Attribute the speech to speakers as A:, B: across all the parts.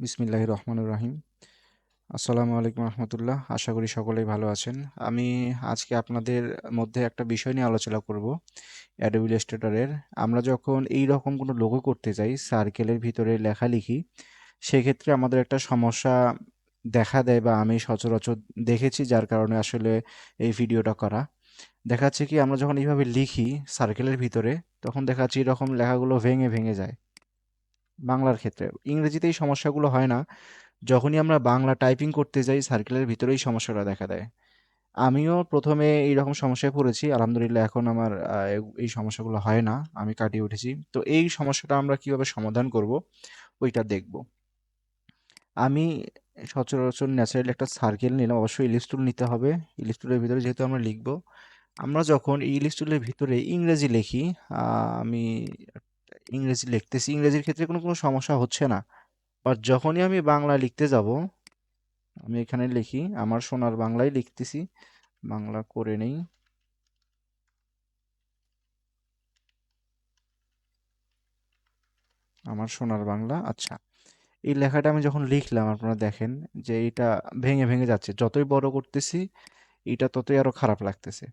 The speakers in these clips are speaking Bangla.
A: বিসমিল্লাহির রহমানুর রহিম। আসসালামু আলাইকুম রহমতুল্লাহ। আশা করি সকলেই ভালো আছেন। আমি আজকে আপনাদের মধ্যে একটা বিষয় নিয়ে আলোচনা করব অ্যাডোবি ইলাস্ট্রেটরের আমরা যখন এই রকম কোনো লোগো করতে যাই সার্কেলের ভিতরে লেখালেখি সেক্ষেত্রে আমাদের একটা সমস্যা দেখা দেয় বা আমি সচরাচর দেখেছি যার কারণে আসলে এই ভিডিওটা করা। দেখা যাচ্ছে কি, আমরা যখন এইভাবে লিখি সার্কেলের ভিতরে, তখন দেখা যাচ্ছে এরকম লেখাগুলো ভেঙে ভেঙে যায়। বাংলার ক্ষেত্রে। ইংরেজিতে এই সমস্যাগুলো হয় না। যখনই আমরা বাংলা টাইপিং করতে যাই সার্কেলের ভিতরেই সমস্যাটা দেখা দেয়। আমিও প্রথমে এইরকম সমস্যায় পড়েছি। আলহামদুলিল্লাহ এখন আমার এই সমস্যাগুলো হয় না। আমি কাটিয়ে উঠেছি। তো এই সমস্যাটা আমরা কীভাবে সমাধান করব, ওইটা দেখব। আমি সচরাচর ন্যাচারালি একটা সার্কেল নিলাম। অবশ্যই ইলিস্টুল নিতে হবে। ইলিস্টুলের ভিতরে যেহেতু আমরা লিখব, আমরা যখন এই ইলিস্টুলের ভিতরে ইংরেজি লিখি আমি ইংরেজি লিখতেছি, ইংরেজির ক্ষেত্রে কোনো কোনো সমস্যা হচ্ছে না। বাট যখনই আমি বাংলা লিখতে যাব, আমি এখানে লিখি, আমার সোনার বাংলায় লিখতেছি, বাংলা করে নেই। আমার সোনার বাংলা আচ্ছা। এই লেখাটা আমি যখন লিখলাম, আপনারা দেখেন যে এটা ভেঙে ভেঙে যাচ্ছে। যতই বড় করতেছি, এটা ততই আরও খারাপ লাগতেছে।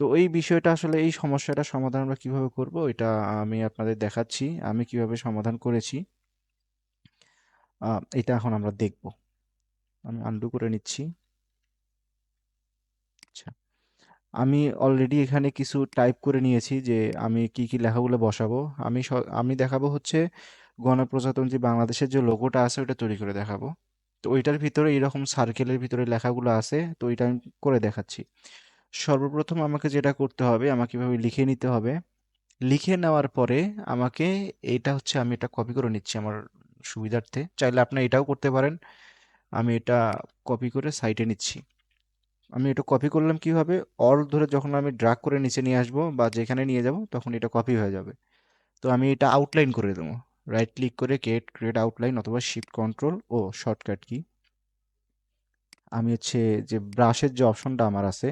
A: তো এই বিষয়টা আসলে এই সমস্যাটা সমাধান আমরা কীভাবে করব, এটা আমি আপনাদের দেখাচ্ছি। আমি কীভাবে সমাধান করেছি এটা এখন আমরা দেখব। আমি আন্ডু করে নিচ্ছি। আচ্ছা আমি অলরেডি এখানে কিছু টাইপ করে নিয়েছি যে আমি কি কি লেখাগুলো বসাবো। আমি আমি দেখাবো হচ্ছে গণপ্রজাতন্ত্রী বাংলাদেশের যে লোগোটা আছে ওটা তৈরি করে দেখাবো। তো ওইটার ভিতরে এরকম সার্কেলের ভিতরে লেখাগুলো আছে, তো ওইটা আমি করে দেখাচ্ছি। সর্বপ্রথম আমাকে যেটা করতে হবে, আমাকে এভাবে লিখে নিতে হবে। লিখে নেওয়ার পরে আমাকে এটা হচ্ছে আমি এটা কপি করে নিচ্ছি আমার সুবিধার্থে। চাইলে আপনি এটাও করতে পারেন। আমি এটা কপি করে সাইটে নিচ্ছি। আমি এটা কপি করলাম কীভাবে? অল ধরে যখন আমি ড্রাগ করে নিচে নিয়ে আসব বা যেখানে নিয়ে যাব, তখন এটা কপি হয়ে যাবে। তো আমি এটা আউটলাইন করে দেবো। রাইট ক্লিক করে ক্রিয়েট ক্রিয়েট আউটলাইন অথবা shift control O shortcut key আমি হচ্ছে যে ব্রাশের যে অপশনটা আমার আছে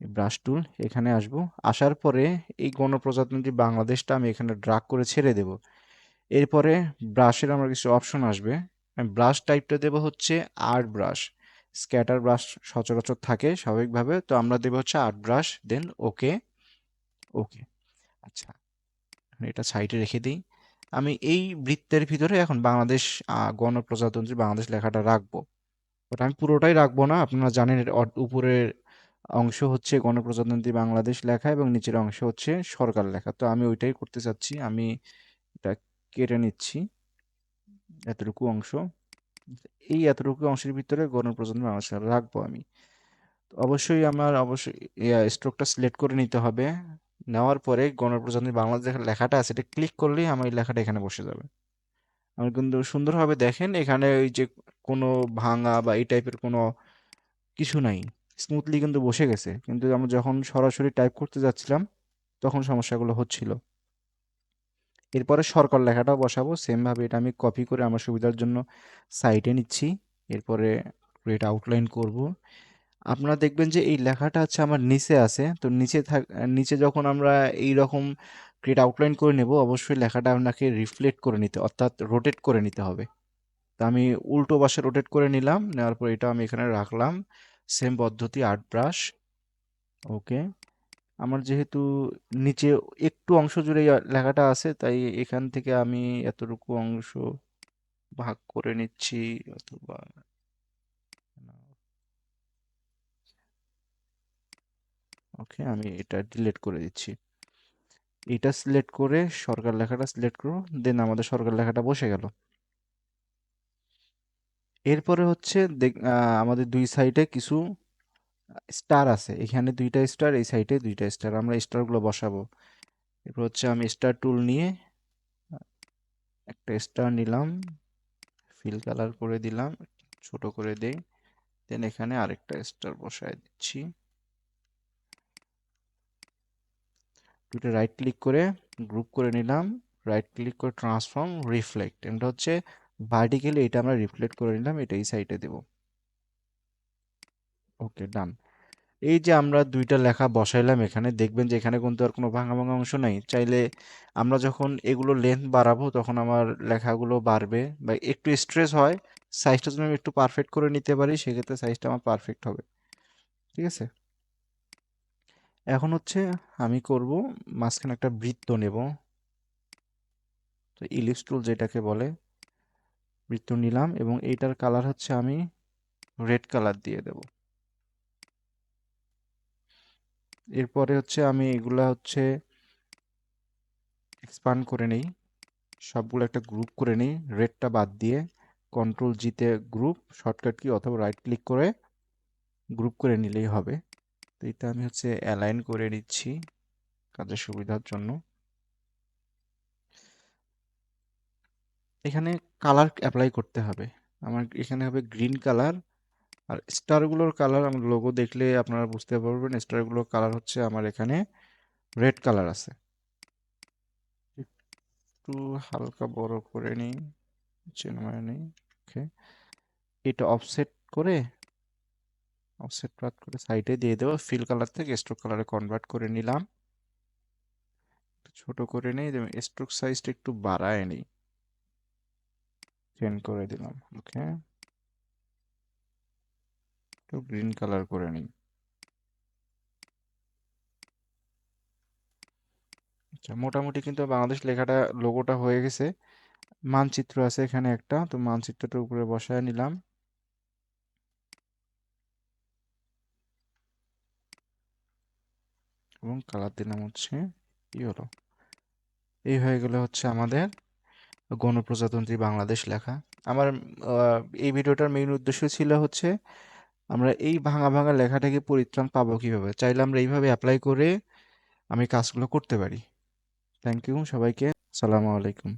A: ব্রাশ টুল এখানে আসব। আসার পরে এই গণপ্রজাতন্ত্রী বাংলাদেশটা আমি এখানে ড্রাগ করে ছেড়ে দেব। এরপরে ব্রাশের আমার কিছু অপশন আসবে। আমি ব্রাশ টাইপটা দেব হচ্ছে আর্ট ব্রাশ। স্ক্যাটার ব্রাশ সচরাচর থাকে স্বাভাবিকভাবে। তো আমরা দেব হচ্ছে আর্ট ব্রাশ, দেন ওকে ওকে। আচ্ছা এটা সাইডে রেখে দিই। আমি এই বৃত্তের ভিতরে এখন বাংলাদেশ গণপ্রজাতন্ত্রী বাংলাদেশ লেখাটা রাখব। ওটা আমি পুরোটাই রাখব না, আপনারা জানেন উপরের অংশ হচ্ছে গণপ্রজাতন্ত্রী বাংলাদেশ লেখা এবং নিচের অংশ হচ্ছে সরকার লেখা। তো আমি ওইটাই করতে চাচ্ছি। আমি এটা কেটে নিচ্ছি। এতটুকু অংশ। এই এতটুকু অংশের ভিতরে গণপ্রজাতন্ত্রী বাংলাদেশ রাখব আমি। অবশ্যই আমার অবশ্যই স্ট্রোকটা সিলেক্ট করে নিতে হবে। নেওয়ার পরে গণপ্রজাতন্ত্রী বাংলাদেশ লেখাটা আছে, এটা ক্লিক করলেই আমার এই লেখাটা এখানে বসে যাবে। আমি কিন্তু সুন্দরভাবে দেখেন, এখানে ওই যে কোনো ভাঙা বা এই টাইপের কোনো কিছু নাই। স্মুথলি কিন্তু বসে গেছে। কিন্তু আমরা যখন সরাসরি টাইপ করতে যাচ্ছিলাম, তখন সমস্যাগুলো হচ্ছিল। এরপরে সরকার লেখাটাও বসাবো সেমভাবে এটা আমি কপি করে আমার সুবিধার জন্য সাইটে নিচ্ছি। এরপরে এটা আউটলাইন করব। আপনারা দেখবেন যে এই লেখাটা হচ্ছে আমার নিচে আছে। তো নিচে থাক, নিচে যখন আমরা এই রকম ক্রিয়েট আউটলাইন করে নেব, অবশ্যই লেখাটা আপনাকে রিফ্লেক্ট করে নিতে, অর্থাৎ রোটেট করে নিতে হবে। তো আমি উল্টো পাশে রোটেট করে নিলাম, নেওয়ার পর এটা আমি এখানে রাখলাম। সেম পদ্ধতি আর্ট ব্রাশ ওকে আমার যেহেতু নিচে একটু অংশ জুড়ে লেখাটা আছে, তাই এখান থেকে আমি এতটুকু অংশ ভাগ করে নিচ্ছি, অথবা ওকে আমি এটা ডিলিট করে দিচ্ছি। এটা সিলেক্ট করে সরকার লেখাটা সিলেক্ট করো দেন আমাদের সরকার লেখাটা বসে গেল। এরপরে হচ্ছে আমাদের দুই সাইডে কিছু স্টার আছে। এখানে দুইটা স্টার, এই সাইডে দুইটা স্টার। আমরা স্টারগুলো বসাবো। এরপর হচ্ছে আমি স্টার টুল নিয়ে একটা স্টার নিলাম ফিল কালার করে দিলাম, ছোট করে দেই। দেন এখানে আরেকটা স্টার বসায় দিচ্ছি। দুটো রাইট ক্লিক করে গ্রুপ করে নিলাম। রাইট ক্লিক করে ট্রান্সফর্ম রিফ্লেক্ট এটা হচ্ছে ভার্টিক্যালি এটা আমরা রিফ্লেক্ট করে নিলাম, এটা এই সাইডে দেব। ওকে ডান এই যে আমরা দুইটা লেখা বসাইলাম এখানে, দেখবেন যে এখানে কিন্তু আর কোনো ভাঙা ভাঙা অংশ নাই। চাইলে আমরা যখন এগুলো লেন্থ বাড়াবো, তখন আমার লেখাগুলো বাড়বে বা একটু স্ট্রেস হয় সাইজটা যদি আমি একটু পারফেক্ট করে নিতে পারি, সেক্ষেত্রে সাইজটা আমার পারফেক্ট হবে। ঠিক আছে? এখন হচ্ছে আমি করব মাঝখানে একটা বৃত্ত নেব। তো ইলিপস টুল যেটাকে বলে বৃত্ত নিলাম এবং এইটার কালার হচ্ছে আমি রেড কালার দিয়ে দেব। এরপরে হচ্ছে আমি এগুলা হচ্ছে এক্সপান্ড করে নেই। সবগুলো একটা গ্রুপ করে নিই। রেডটা বাদ দিয়ে কন্ট্রোল জিতে গ্রুপ শর্টকাট কি অথবা রাইট ক্লিক করে গ্রুপ করে নিলেই হবে। তো এটা আমি হচ্ছে অ্যালাইন করে নিচ্ছি কাজের সুবিধার জন্য। এখানে কালার অ্যাপ্লাই করতে হবে। আমার এখানে হবে গ্রিন কালার আর স্টারগুলোর কালার আমার লোগো দেখলে আপনারা বুঝতে পারবেন স্টারগুলোর কালার হচ্ছে আমার এখানে রেড কালার আছে। একটু হালকা বড় করে নিই চেনমায় নেই ওকে এটা অফসেট করে অফসেট প্রাত করে সাইডে দিয়ে দেবো। ফিল কালার থেকে স্ট্রোক কালারে কনভার্ট করে নিলাম। ছোট করে নিই স্ট্রোক সাইজটা একটু বাড়ায় নিই। চেঞ্জ করে দিলাম, ওকে? একটু গ্রিন কালার করে নিই। আচ্ছা মোটামুটি কিন্তু বাংলাদেশ লেখাটা, লোগোটা হয়ে গেছে। মানচিত্র আছে এখানে একটা, তো মানচিত্রটা উপরে বসায় নিলাম। এবং কালার দিলাম হচ্ছে হলো এই হয়ে গেল হচ্ছে আমাদের গণপ্রজাতন্ত্রী বাংলাদেশ লেখা। আমার এই ভিডিওটার মেইন উদ্দেশ্য ছিল হচ্ছে, আমরা এই ভাঙা ভাঙা লেখাটাকে পরিত্রাণ পাবো কীভাবে? চাইলে আমরা এইভাবে অ্যাপ্লাই করে আমি কাজগুলো করতে পারি। থ্যাংক ইউ সবাইকে। সালামু আলাইকুম।